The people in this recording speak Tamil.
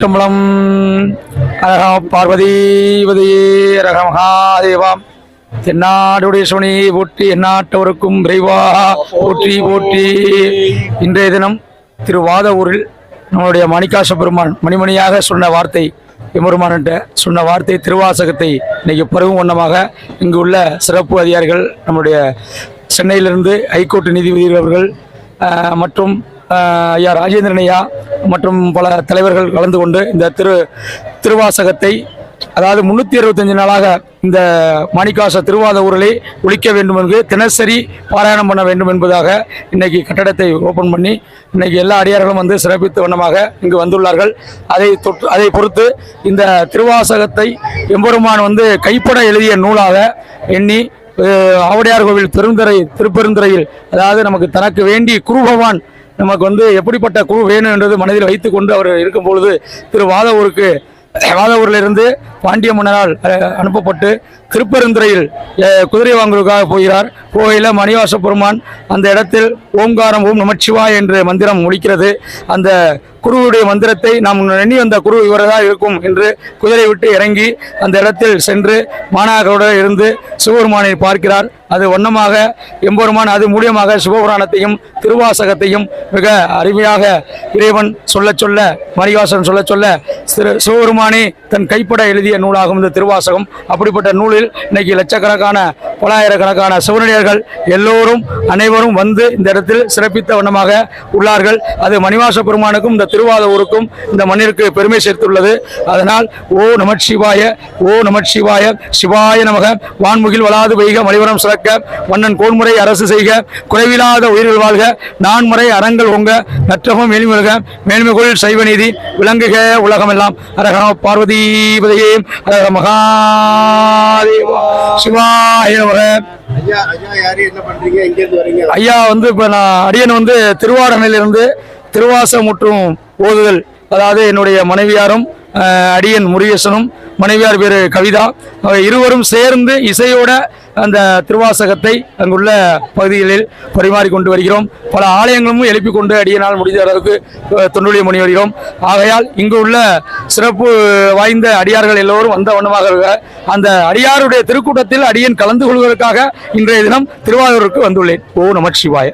திருச்சிற்றம்பலம். அரகம் பார்வதீபதியே ரக மகாதேவாம் தென்னாடுடைய சுவனியை போற்றி எந்நாட்டவருக்கும் விரைவா. போற்றி போற்றி. இன்றைய தினம் திருவாதவூரில் நம்மளுடைய நம்முடைய மணிக்காச பெருமான் மணிமணியாக சொன்ன வார்த்தை எம்பெருமான்கிட்ட சொன்ன வார்த்தை திருவாசகத்தை இன்னைக்கு பருகும் வண்ணமாக இங்கு உள்ள சிறப்பு அதிகாரிகள் நம்முடைய சென்னையிலிருந்து ஹைகோர்ட் நீதிபதி அவர்கள் மற்றும் ஐயா ராஜேந்திரன் ஐயா மற்றும் பல தலைவர்கள் கலந்து கொண்டு இந்த திரு திருவாசகத்தை அதாவது முன்னூற்றி அறுபத்தஞ்சு நாளாக இந்த மாணிக்காச திருவாத ஊரிலே ஒழிக்க வேண்டும் என்று தினசரி பாராயணம் பண்ண வேண்டும் என்பதாக இன்றைக்கி கட்டடத்தை ஓப்பன் பண்ணி இன்றைக்கி எல்லா அடியார்களும் வந்து சிறப்பித்த வண்ணமாக இங்கு வந்துள்ளார்கள். அதை தொற்று அதை பொறுத்து இந்த திருவாசகத்தை எம்பெருமான் வந்து கைப்பட எழுதிய நூலாக எண்ணி ஆவடியார் ஆவுடையார் கோவில் பெருந்துறை திருப்பெருந்துறையில் அதாவது நமக்கு தனக்கு வேண்டி குருபவான் நமக்கு வந்து எப்படிப்பட்ட குழு வேணும் என்றது மனதில் வைத்துக் கொண்டு அவர் இருக்கும் பொழுது திரு வாதவூருக்கு வாதவூரிலிருந்து பாண்டிய மன்னரால் அனுப்பப்பட்டு திருப்பெருந்துறையில் குதிரை வாங்குவதற்காக போகிறார். கோயில மணிவாச பெருமான் அந்த இடத்தில் ஓம்காரம் ஓம் நமச்சிவா என்ற மந்திரம் முடிக்கிறது அந்த குருவுடைய மந்திரத்தை நாம் எண்ணி வந்த குரு இவரதாக இருக்கும் என்று குதிரை விட்டு இறங்கி அந்த இடத்தில் சென்று மாணாக்கரோடு இருந்து சிவபெருமானை பார்க்கிறார். அது வண்ணமாக எம்பெருமான் அது மூலியமாக சிவபுராணத்தையும் திருவாசகத்தையும் மிக அருமையாக இறைவன் சொல்ல சொல்ல மணிவாசன் சொல்ல சொல்ல சிறு சிவபெருமானே தன் கைப்பட எழுதி எழுதிய நூலாகும் இந்த திருவாசகம். அப்படிப்பட்ட நூலில் இன்னைக்கு லட்சக்கணக்கான பலாயிரக்கணக்கான சிவனடியர்கள் எல்லோரும் அனைவரும் வந்து இந்த இடத்தில் சிறப்பித்த வண்ணமாக உள்ளார்கள். அது மணிவாச பெருமானுக்கும் இந்த திருவாத ஊருக்கும் இந்த மண்ணிற்கு பெருமை சேர்த்துள்ளது. அதனால் ஓ நமச்சிவாய ஓ நமச்சிவாய சிவாய நமக. வான்முகில் வளாது வைக மலிவரம் சிறக்க. மன்னன் கோன்முறை அரசு செய்க. குறைவில்லாத உயிர்கள் வாழ்க. நான்முறை அறங்கள் உங்க நற்றகம் மேல்மிக மேன்மைகுள் சைவ நீதி விளங்குக உலகமெல்லாம். அரக பார்வதிபதியே அரக மகாதேவா. சிவாய ஐயா ஐயா யாரு என்ன பண்றீங்க? எங்க இருந்து வரீங்க? ஐயா வந்து இப்போ நான் அடியன் வந்து திருவாடனையிலிருந்து திருவாசம் மற்றும் ஓதுதல். அதாவது என்னுடைய மனைவியாரும் அடியன் முருகேசனும் மனைவியார் பேர் கவிதா. இருவரும் சேர்ந்து இசையோட அந்த திருவாசகத்தை அங்குள்ள பகுதிகளில் பரிமாறி கொண்டு வருகிறோம். பல ஆலயங்களும் எழுப்பி கொண்டு அடியனால் முடிந்த அளவுக்கு தொண்டுலி தொண்டுடைய வருகிறோம். ஆகையால் இங்கு உள்ள சிறப்பு வாய்ந்த அடியார்கள் எல்லோரும் வந்த வண்ணமாக அந்த அடியாருடைய திருக்கூட்டத்தில் அடியன் கலந்து கொள்வதற்காக இன்றைய தினம் திருவாரூருக்கு வந்துள்ளேன். ஓ நமச்சிவாய